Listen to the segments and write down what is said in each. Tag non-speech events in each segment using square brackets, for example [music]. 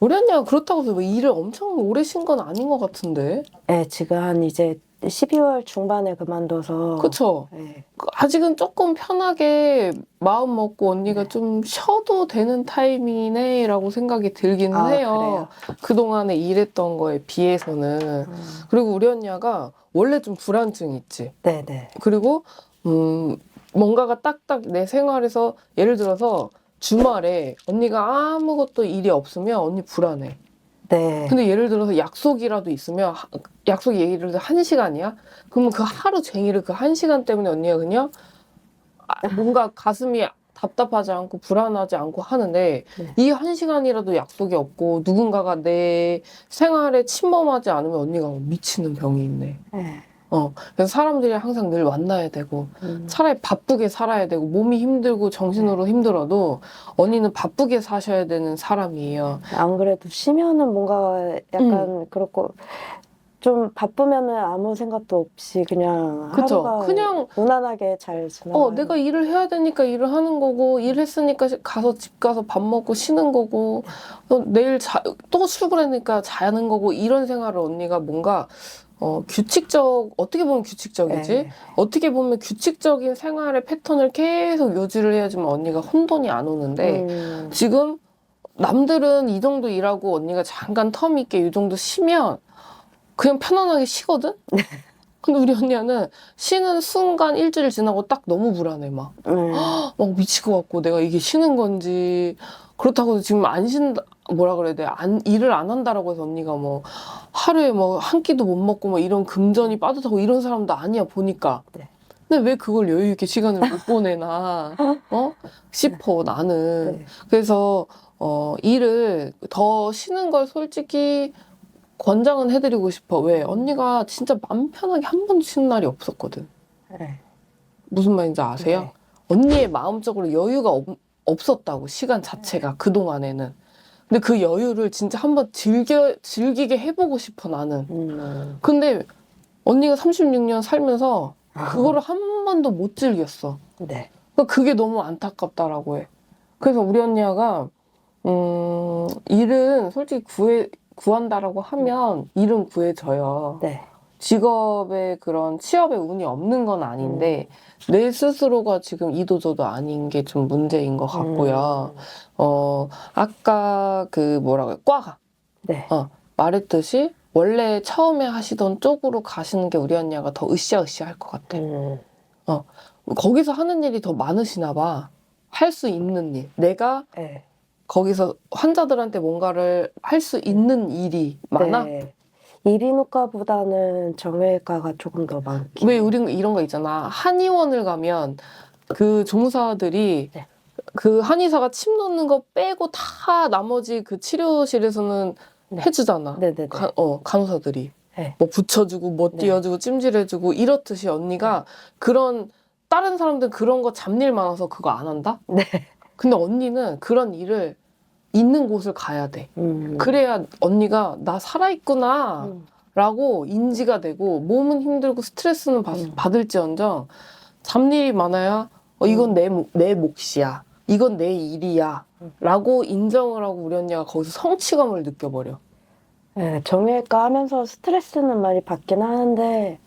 우리 언니가 그렇다고 해서 뭐 일을 엄청 오래 쉰 건 아닌 것 같은데. 네, 지금 한 이제 12월 중반에 그만둬서. 그쵸? 네. 그 아직은 조금 편하게 마음 먹고 언니가 네. 좀 쉬어도 되는 타이밍이네라고 생각이 들기는 아, 해요. 그 동안에 일했던 거에 비해서는. 음, 그리고 우리 언니가 원래 좀 불안증 있지. 네네. 그리고 음 뭔가가 딱딱 내 생활에서 예를 들어서 주말에 언니가 아무것도 일이 없으면 언니 불안해. 네. 근데 예를 들어서 약속이라도 있으면 하- 약속이 예를 들어 한 시간이야? 그러면 그 하루 종일을 그한 시간 때문에 언니가 그냥 아, 뭔가 가슴이 답답하지 않고 불안하지 않고 하는데 네. 이 한 시간이라도 약속이 없고 누군가가 내 생활에 침범하지 않으면 언니가 미치는 병이 있네. 네. 어, 그래서 사람들이 항상 늘 만나야 되고 음, 차라리 바쁘게 살아야 되고 몸이 힘들고 정신으로 힘들어도 언니는 바쁘게 사셔야 되는 사람이에요. 안 그래도 쉬면은 뭔가 약간 음. 그렇고 좀 바쁘면은 아무 생각도 없이 그냥 그쵸? 하루가 그냥 무난하게 잘 지나가요. 어, 내가 일을 해야 되니까 일을 하는 거고, 일했으니까 시- 가서 집 가서 밥 먹고 쉬는 거고, 어, 내일 자, 또 출근하니까 자는 거고, 이런 생활을 언니가 뭔가, 어, 규칙적, 어떻게 보면 규칙적이지? 네. 어떻게 보면 규칙적인 생활의 패턴을 계속 유지를 해야지만 언니가 혼돈이 안 오는데, 음, 지금 남들은 이 정도 일하고 언니가 잠깐 텀 있게 이 정도 쉬면 그냥 편안하게 쉬거든? 근데 우리 언니는 쉬는 순간 일주일 지나고 딱 너무 불안해 막. 네. [gasps] 막 미칠 것 같고 내가 이게 쉬는 건지 그렇다고 지금 안 쉰다 뭐라 그래야 돼? 안 일을 안 한다라고 해서 언니가 뭐 하루에 뭐 한 끼도 못 먹고 뭐 이런 금전이 빠듯하고 이런 사람도 아니야 보니까. 네. 근데 왜 그걸 여유 있게 시간을 못 [laughs] 보내나 어 싶어 나는. 네. 그래서 어 일을 더 쉬는 걸 솔직히 권장은 해드리고 싶어. 왜 언니가 진짜 맘 편하게 한 번도 쉬는 날이 없었거든. 네. 무슨 말인지 아세요? 네. 언니의 마음적으로 여유가 없, 없었다고 시간 자체가 그 동안에는. 근데 그 여유를 진짜 한번 즐겨 즐기게 해보고 싶어 나는. 음. 근데 언니가 36년 살면서 그거를 한 번도 못 즐겼어. 네. 그러니까 그게 너무 안타깝다라고 해. 그래서 우리 언니가 음, 일은 솔직히 구해 구한다라고 하면 일은 구해져요. 네. 직업의 그런 취업의 운이 없는 건 아닌데 내 스스로가 지금 이도저도 아닌 게 좀 문제인 것 같고요. 음. 어 아까 그 뭐라고 해 과가 네. 말했듯이 원래 처음에 하시던 쪽으로 가시는 게 우리 언니가 더 으쌰으쌰 할 것 같아. 음. 거기서 하는 일이 더 많으시나 봐. 할 수 있는 일. 내가 네. 거기서 환자들한테 뭔가를 할 수 있는 일이 많아? 네. 이비인후과보다는 정형외과가 조금 더 많긴. 왜 우리는 이런 거 있잖아. 한의원을 가면 그 종사들이 네. 그 한의사가 침 놓는 거 빼고 다 나머지 그 치료실에서는 네. 해주잖아. 네네네. 가, 어, 간호사들이. 네. 뭐 붙여주고, 뭐 네. 띄워주고, 찜질해주고, 이렇듯이 언니가 그런, 다른 사람들은 그런 거 잡일 많아서 그거 안 한다? 네. 근데 언니는 그런 일을 있는 곳을 가야 돼. 음. 그래야 언니가 나 살아있구나. 음. 라고 인지가 되고 몸은 힘들고 스트레스는 받, 음. 받을지언정 잡일이 많아야 어, 이건 음. 내, 몫- 내 몫이야 이건 내 일이야 음. 라고 인정을 하고 우리 언니가 거기서 성취감을 느껴버려 네, 정형외과 하면서 스트레스는 많이 받긴 하는데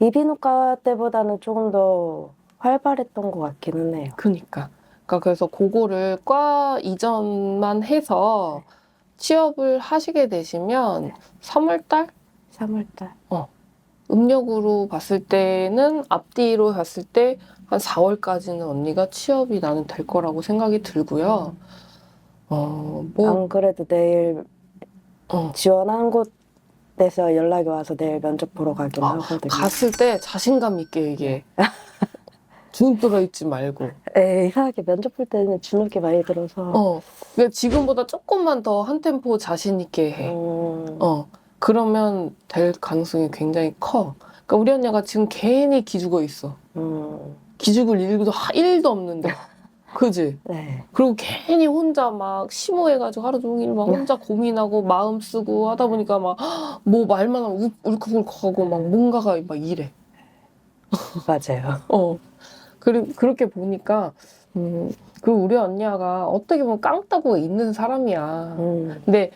이비인후과 때보다는 조금 더 활발했던 것 같기는 해요. 그니까 그러니까 그래서 그거를 과 이전만 해서 취업을 하시게 되시면 네. 3월달 3월달. 음력으로 봤을 때는 앞뒤로 봤을 때 한 4월까지는 언니가 취업이 나는 될 거라고 생각이 들고요. 어, 뭐, 안 그래도 내일 어, 지원한 곳에서 연락이 와서 내일 면접 보러 가긴 아, 하거든요. 갔을 때 자신감 있게 얘기해. 주눅 들어 있지 말고. 에 이상하게 면접 볼 때는 주눅이 많이 들어서. 어, 그러니까 지금보다 조금만 더 한 템포 자신 있게 해. 음, 어, 그러면 될 가능성이 굉장히 커. 그러니까 우리 언니가 지금 괜히 기죽어 있어. 음, 기죽을 일도 하- 일도 없는데. [laughs] 그지? 네. 그리고 괜히 혼자 막 심오해가지고 하루 종일 막 혼자 고민하고 마음 쓰고 하다 보니까 막 [gasps] 뭐 말만 하면 울- 울컥울컥하고 막 뭔가가 막 이래. 맞아요. 어. 그리, 그렇게 보니까 음, 그 우리 언니가 어떻게 보면 깡따구가 있는 사람이야. 음. 근데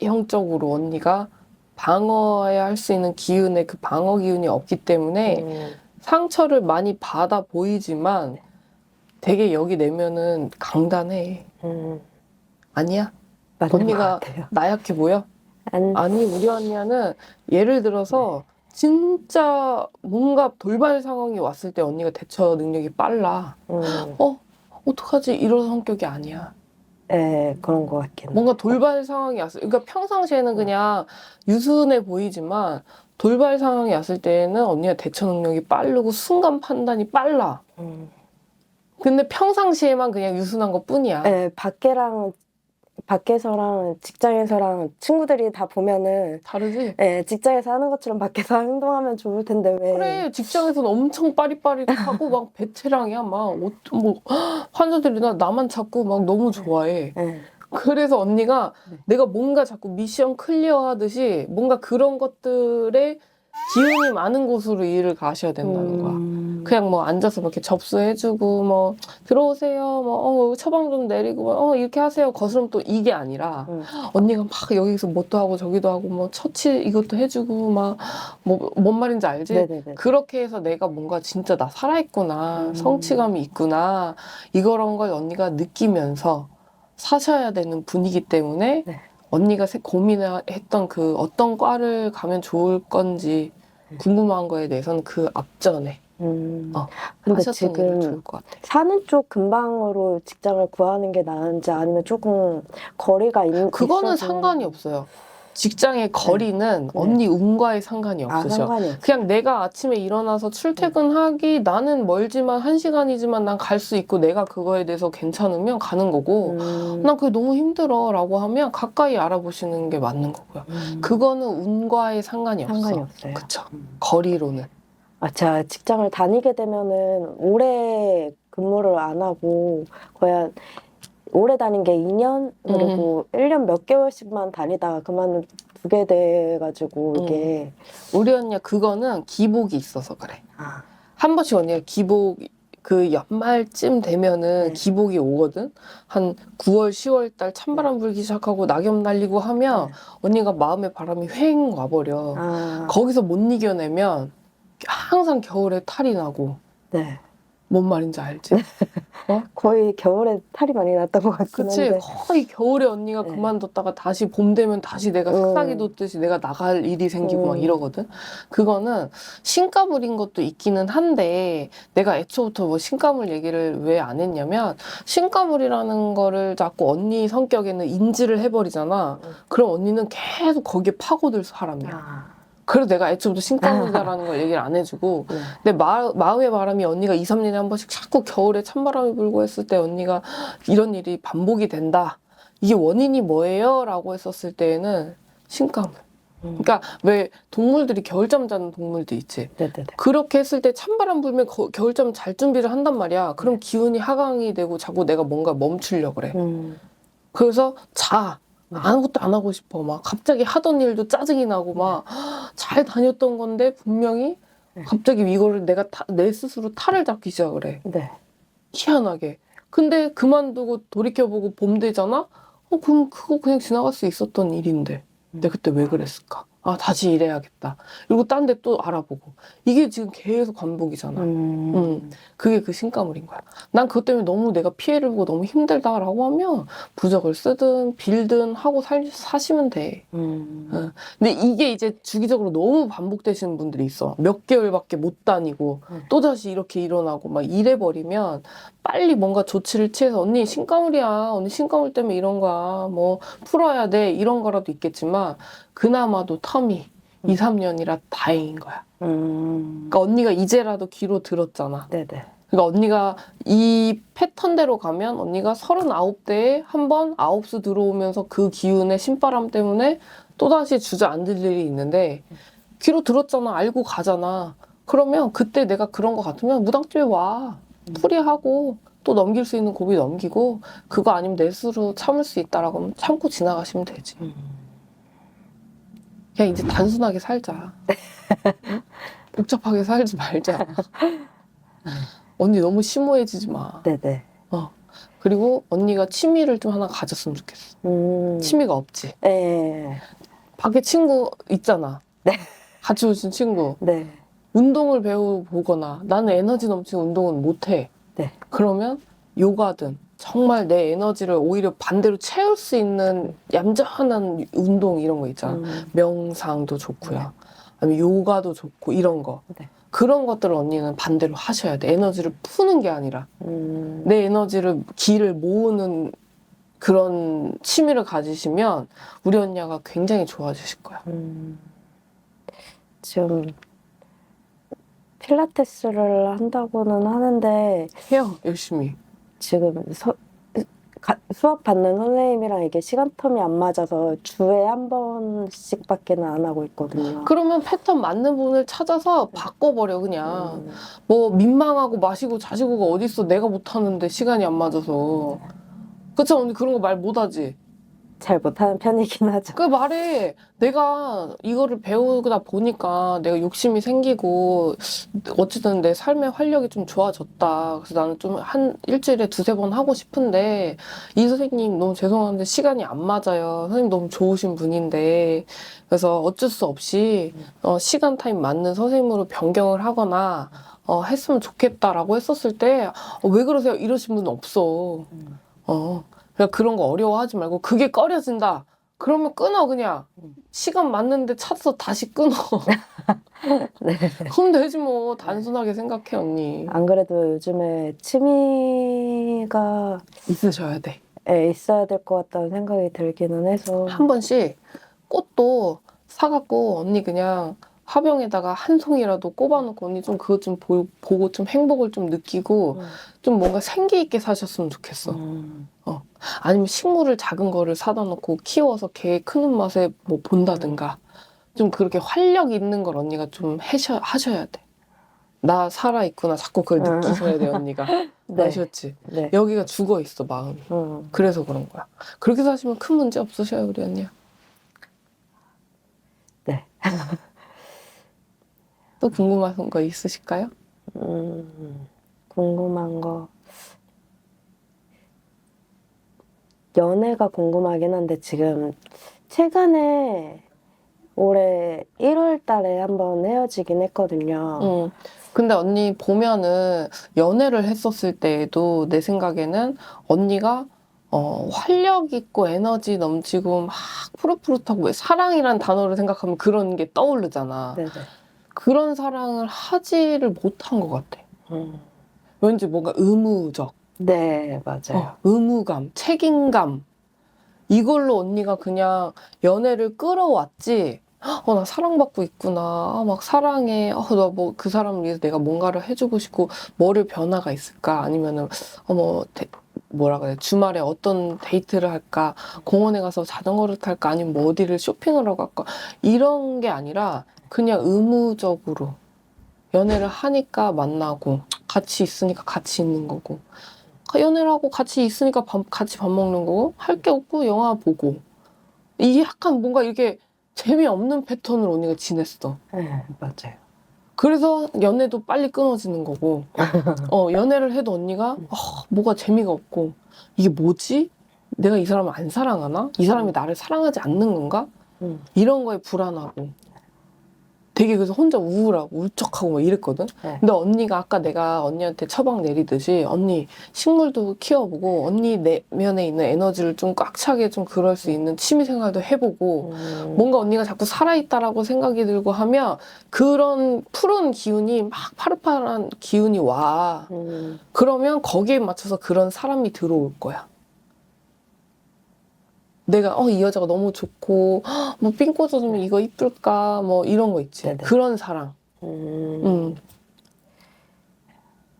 외형적으로 언니가 방어해야 할 수 있는 기운에 그 방어 기운이 없기 때문에 음. 상처를 많이 받아 보이지만 되게 여기 내면은 강단해. 음. 아니야? 언니가. 나약해 보여? 안, 아니 우리 언니는 예를 들어서 진짜 뭔가 돌발 상황이 왔을 때 언니가 대처 능력이 빨라. 음. 어? 어떡하지? 이런 성격이 아니야. 예, 그런 것 같긴 해. 뭔가 돌발 상황이 왔을 그러니까 평상시에는 그냥 유순해 보이지만 돌발 상황이 왔을 때는 언니가 대처 능력이 빠르고 순간 판단이 빨라. 음. 근데 평상시에만 그냥 유순한 것 뿐이야. 예, 밖에랑 밖에서랑 직장에서랑 친구들이 다 보면은 다르지? 예, 직장에서 하는 것처럼 밖에서 [laughs] 행동하면 좋을 텐데 왜 그래 직장에서는 엄청 빠릿빠릿하고 [laughs] 막 베테랑이야 막뭐 [gasps] 환자들이 나 나만 찾고 막 너무 좋아해 예. 그래서 언니가 네. 내가 뭔가 자꾸 미션 클리어 하듯이 뭔가 그런 것들에 기운이 많은 곳으로 일을 가셔야 된다는 거야 음. 그냥 뭐 앉아서 뭐 이렇게 접수해주고 뭐 들어오세요 뭐 어, 처방 좀 내리고 뭐, 어 이렇게 하세요 거스름 또 이게 아니라 음. 언니가 막 여기서 뭣도 하고 저기도 하고 뭐 처치 이것도 해주고 막 뭐 뭔 말인지 알지? 네네네. 그렇게 해서 내가 뭔가 진짜 나 살아있구나 음. 성취감이 있구나 이런 걸 언니가 느끼면서 사셔야 되는 분이기 때문에 네. 언니가 세- 고민했던 그 어떤 과를 가면 좋을 건지 음. 궁금한 거에 대해서는 그 앞전에 음. 어, 근데 하셨던 지금 좋을 것 같아. 사는 쪽 근방으로 직장을 구하는 게 나은지 아니면 조금 거리가 있는 그거는 있어서- 상관이 없어요. 직장의 거리는 언니 운과의 상관이 아 없으셔. 상관이 없어. 그냥 내가 아침에 일어나서 출퇴근하기 나는 멀지만 한 시간이지만 난 갈 수 있고 내가 그거에 대해서 괜찮으면 가는 거고 음. 난 그게 너무 힘들어라고 하면 가까이 알아보시는 게 맞는 거고요. 음. 그거는 운과의 상관이 없어. 상관이 없어요. 그쵸. 음. 거리로는. 아, 제가 직장을 다니게 되면은 오래 근무를 안 하고 거의 한 오래 다닌 게 2년 그리고 음. 1년 몇 개월씩만 다니다가 그만두게 돼 가지고 이게 우리 언니가 그거는 기복이 있어서 그래. 아, 한 번씩 언니가 기복 그 연말쯤 되면은 네. 기복이 오거든. 한 9월, 10월 달 찬바람 불기 시작하고 낙엽 날리고 하면 네. 언니가 마음의 바람이 휑 와버려. 아, 거기서 못 이겨내면 항상 겨울에 탈이 나고 네. 뭔 말인지 알지? [laughs] 거의 겨울에 탈이 많이 났던 것 같긴 그치? 한데 거의 겨울에 언니가 네. 그만뒀다가 다시 봄 되면 다시 내가 음. 싹싹이 돋듯이 내가 나갈 일이 생기고 막 음. 이러거든. 그거는 신가물인 것도 있기는 한데 내가 애초부터 뭐 신가물 얘기를 왜 안 했냐면 신가물이라는 거를 자꾸 언니 성격에는 인지를 해버리잖아. 음. 그럼 언니는 계속 거기에 파고들 사람이야. 아, 그래서 내가 애초부터 신가물이다라는 걸 얘기를 안 해주고 네. 내 마, 마음의 바람이 언니가 2, 3년에 한 번씩 자꾸 겨울에 찬바람이 불고 했을 때 언니가 이런 일이 반복이 된다. 이게 원인이 뭐예요? 라고 했었을 때에는 신가물. 음. 그러니까 왜 동물들이 겨울잠 자는 동물도 있지. 네네네. 그렇게 했을 때 찬바람 불면 거- 겨울잠 잘 준비를 한단 말이야. 그럼 기운이 하강이 되고 자꾸 내가 뭔가 멈추려 그래. 음. 그래서 자. 네. 아무것도 안 하고 싶어. 막 갑자기 하던 일도 짜증이 나고 막 잘 다녔던 건데 분명히 네. 갑자기 이거를 내가 타- 내 스스로 탈을 잡기 시작을 해. 네. 희한하게. 근데 그만두고 돌이켜보고 봄 되잖아? 어, 그럼 그거 그냥 지나갈 수 있었던 일인데. 내가 그때 왜 그랬을까? 아, 다시 일해야겠다. 그리고 딴 데 또 알아보고. 이게 지금 계속 반복이잖아. 음. 음. 그게 그 신가물인 거야. 난 그것 때문에 너무 내가 피해를 보고 너무 힘들다라고 하면 부적을 쓰든 빌든 하고 살, 사시면 돼. 음. 응. 근데 이게 이제 주기적으로 너무 반복되시는 분들이 있어. 몇 개월밖에 못 다니고 음. 또 다시 이렇게 일어나고 막 이래버리면 빨리 뭔가 조치를 취해서 언니 신가물이야. 언니 신가물 때문에 이런 거야. 뭐 풀어야 돼. 이런 거라도 있겠지만 그나마도 텀이 2, 3년이라 다행인 거야. 음. 그러니까 언니가 이제라도 귀로 들었잖아. 네네. 그러니까 언니가 이 패턴대로 가면 언니가 39대에 한 번 아홉수 들어오면서 그 기운의 신바람 때문에 또다시 주저앉을 일이 있는데 귀로 들었잖아. 알고 가잖아. 그러면 그때 내가 그런 거 같으면 무당집에 와. 풀이하고 또 넘길 수 있는 고비 넘기고 그거 아니면 내 스스로 참을 수 있다라고 하면 참고 지나가시면 되지. 음. 그냥 이제 단순하게 살자. 응? [laughs] 복잡하게 살지 말자. [laughs] 언니 너무 심오해지지 마. 네네. 그리고 언니가 취미를 좀 하나 가졌으면 좋겠어. 음. 취미가 없지. 네. 밖에 친구 있잖아. 네. 같이 오신 친구. 네. 운동을 배워보거나 나는 에너지 넘치는 운동은 못해. 네. 그러면 요가든 정말 내 에너지를 오히려 반대로 채울 수 있는 얌전한 운동 이런 거 있잖아. 음. 명상도 좋고요. 아니면 요가도 좋고 이런 거. 네. 그런 것들을 언니는 반대로 하셔야 돼. 에너지를 푸는 게 아니라 음. 내 에너지를 기를 모으는 그런 취미를 가지시면 우리 언니가 굉장히 좋아지실 거야. 음. 지금 필라테스를 한다고는 하는데 해요 열심히. 지금 서- 가- 수업 받는 선생님이랑 이게 시간 텀이 안 맞아서 주에 한 번씩밖에는 안 하고 있거든요. 그러면 패턴 맞는 분을 찾아서 바꿔버려 그냥. 음. 뭐 민망하고 마시고 자시고가 어딨어 내가 못하는데 시간이 안 맞아서. 그쵸 언니 그런 거 말 못하지. 잘 못하는 편이긴 하죠. 그 말에 내가 이거를 배우다 보니까 내가 욕심이 생기고 어쨌든 내 삶의 활력이 좀 좋아졌다. 그래서 나는 좀 한 일주일에 두세 번 하고 싶은데 이 선생님 너무 죄송한데 시간이 안 맞아요. 선생님 너무 좋으신 분인데 그래서 어쩔 수 없이 어, 시간 타임 맞는 선생님으로 변경을 하거나 어, 했으면 좋겠다라고 했었을 때 어, 왜 그러세요? 이러신 분은 없어. 음. 어. 그러니까 그런 거 어려워하지 말고 그게 꺼려진다. 그러면 끊어 그냥 시간 맞는데 찾아서 다시 끊어. [laughs] 네. 그럼 되지 뭐 단순하게 생각해 언니. 안 그래도 요즘에 취미가 있으셔야 돼. 예, 있어야 될 것 같다는 생각이 들기는 해서 한 번씩 꽃도 사갖고 언니 그냥 화병에다가 한 송이라도 꼽아놓고 언니 좀 그것 좀 보, 보고 좀 행복을 좀 느끼고 음. 좀 뭔가 생기 있게 사셨으면 좋겠어. 음. 아니면 식물을 작은 거를 사다 놓고 키워서 걔 크는 맛에 뭐 본다든가 좀 그렇게 활력 있는 걸 언니가 좀 해셔, 하셔야 돼. 나 살아 있구나. 자꾸 그걸 음. 느끼셔야 돼, 언니가. [laughs] 네. 아셨지? 네. 여기가 죽어 있어, 마음이. 음. 그래서 그런 거야. 그렇게 사시면 큰 문제 없으셔요, 우리 언니야. 네. [laughs] 또 궁금한 거 있으실까요? 음, 궁금한 거. 연애가 궁금하긴 한데 지금 최근에 올해 1월 달에 한번 헤어지긴 했거든요. 응. 근데 언니 보면은 연애를 했었을 때에도 내 생각에는 언니가 어, 활력 있고 에너지 넘치고 막 푸릇푸릇하고 왜 사랑이란 단어를 생각하면 그런 게 떠오르잖아. 네네. 그런 사랑을 하지를 못한 것 같아. 음. 왠지 뭔가 의무적, 네, 맞아요. 어, 의무감, 책임감. 이걸로 언니가 그냥 연애를 끌어왔지. 어, 나 사랑받고 있구나. 아, 막 사랑해. 어, 나 뭐 그 사람을 위해서 내가 뭔가를 해주고 싶고, 뭐를 변화가 있을까? 아니면은, 어머, 데- 뭐라 그래. 주말에 어떤 데이트를 할까? 공원에 가서 자전거를 탈까? 아니면 뭐 어디를 쇼핑을 하러 갈까? 이런 게 아니라, 그냥 의무적으로. 연애를 하니까 만나고, 같이 있으니까 같이 있는 거고. 연애를 하고 같이 있으니까 밥- 같이 밥 먹는 거고, 할 게 없고 영화 보고. 이게 약간 뭔가 이렇게 재미없는 패턴을 언니가 지냈어. 네, 맞아요. 그래서 연애도 빨리 끊어지는 거고, [laughs] 어, 연애를 해도 언니가, 어, 뭐가 재미가 없고, 이게 뭐지? 내가 이 사람을 안 사랑하나? 이 사람이 나를 사랑하지 않는 건가? 음. 이런 거에 불안하고. 되게 그래서 혼자 우울하고 울적하고 막 이랬거든? 네. 근데 언니가 아까 내가 언니한테 처방 내리듯이, 언니 식물도 키워보고, 언니 내면에 있는 에너지를 좀 꽉 차게 좀 그럴 수 있는 취미 생활도 해보고, 음. 뭔가 언니가 자꾸 살아있다라고 생각이 들고 하면 그런 푸른 기운이 막 파릇파릇한 기운이 와. 음. 그러면 거기에 맞춰서 그런 사람이 들어올 거야. 내가 어 이 여자가 너무 좋고 헉, 뭐삥 꽂아주면 이거 이쁠까 뭐 이런 거 있지. 네네. 그런 사랑. 음. 음.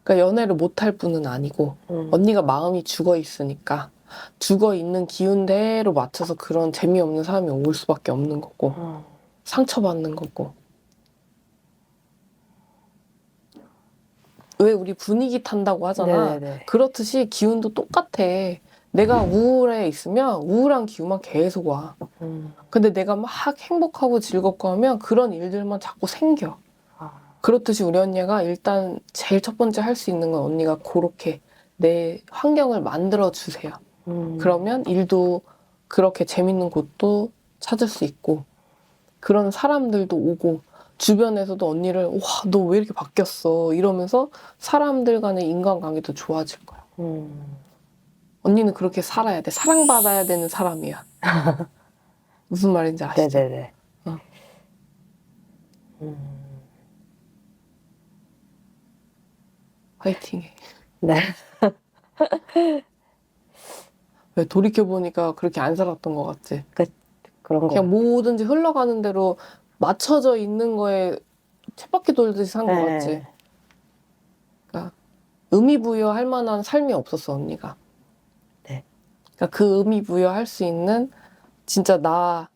그러니까 연애를 못할 뿐은 아니고 음. 언니가 마음이 죽어 있으니까 죽어 있는 기운대로 맞춰서 그런 재미없는 사람이 올 수밖에 없는 거고. 음. 상처받는 거고. 왜 우리 분위기 탄다고 하잖아. 네네네. 그렇듯이 기운도 똑같아. 내가 우울해 있으면 우울한 기운만 계속 와. 음. 근데 내가 막 행복하고 즐겁고 하면 그런 일들만 자꾸 생겨. 아. 그렇듯이 우리 언니가 일단 제일 첫 번째 할 수 있는 건 언니가 그렇게 내 환경을 만들어 주세요. 음. 그러면 일도 그렇게 재밌는 곳도 찾을 수 있고 그런 사람들도 오고 주변에서도 언니를 와 너 왜 이렇게 바뀌었어 이러면서 사람들 간의 인간관계도 좋아질 거야. 음. 언니는 그렇게 살아야 돼. 사랑받아야 되는 사람이야. [laughs] 무슨 말인지 아시죠? 네네네. 어. 음. 화이팅해. 네. [laughs] 왜 돌이켜 보니까 그렇게 안 살았던 것 같지? 그런 거. 그냥 뭐든지 흘러가는 대로 맞춰져 있는 거에 쳇바퀴 돌듯이 산것 네. 같지? 그러니까 의미 부여할 만한 삶이 없었어 언니가. 네. 그러니까 그 의미 부여할 수 있는 진짜 나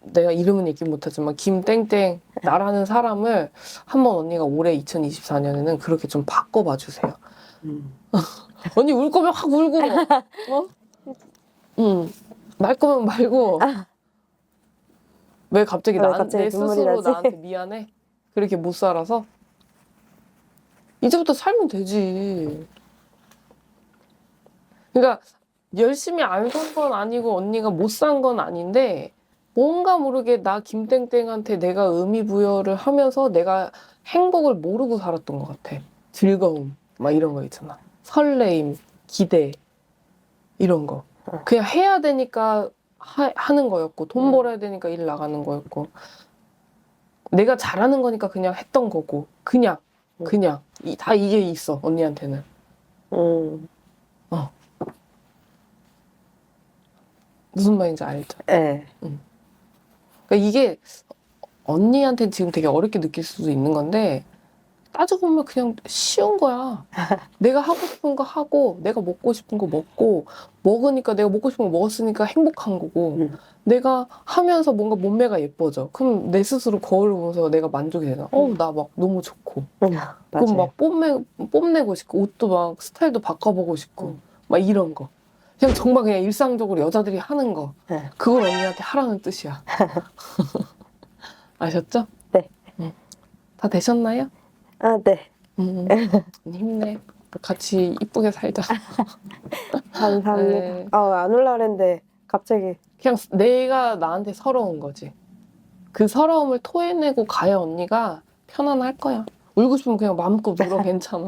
내가 이름은 얘기 못하지만 김땡땡 나라는 사람을 한번 언니가 올해 2024년에는 그렇게 좀 바꿔봐 주세요. 음. [laughs] 언니 울 거면 확 울고, [laughs] 어? 응. 말 거면 말고. 왜 갑자기 왜 나, 갑자기 내 스스로 나지? 나한테 미안해? 그렇게 못 살아서? 이제부터 살면 되지. 그러니까 열심히 안산건 아니고 언니가 못 산 건 아닌데 뭔가 모르게 나 김땡땡한테 내가 의미 부여를 하면서 내가 행복을 모르고 살았던 것 같아. 즐거움, 막 이런 거 있잖아. 설레임, 기대, 이런 거. 어. 그냥 해야 되니까 하, 하는 거였고, 돈 음. 벌어야 되니까 일 나가는 거였고, 내가 잘하는 거니까 그냥 했던 거고, 그냥, 음. 그냥. 이, 다 이게 있어, 언니한테는. 음. 무슨 말인지 알죠? 네. 그러니까 이게 언니한테는 지금 되게 어렵게 느낄 수도 있는 건데 따지고 보면 그냥 쉬운 거야. [laughs] 내가 하고 싶은 거 하고 내가 먹고 싶은 거 먹고 먹으니까 내가 먹고 싶은 거 먹었으니까 행복한 거고 음. 내가 하면서 뭔가 몸매가 예뻐져. 그럼 내 스스로 거울을 보면서 내가 만족이 되나? 어우 나 막 너무 좋고 음. 그럼 맞아요. 막 뽐내, 뽐내고 싶고 옷도 막 스타일도 바꿔보고 싶고 음. 막 이런 거. 그냥 정말 그냥 일상적으로 여자들이 하는 거. 네. 그걸 언니한테 하라는 뜻이야. [laughs] 아셨죠? 네. 응. 다 되셨나요? 아, 네. 음, [laughs] 힘내. 같이 이쁘게 살자. [laughs] 감사합니다. 네. 아, 안 올라 그랬는데 갑자기 그냥 내가 나한테 서러운 거지. 그 서러움을 토해내고 가야 언니가 편안할 거야. 울고 싶으면 그냥 마음껏 울어 괜찮아.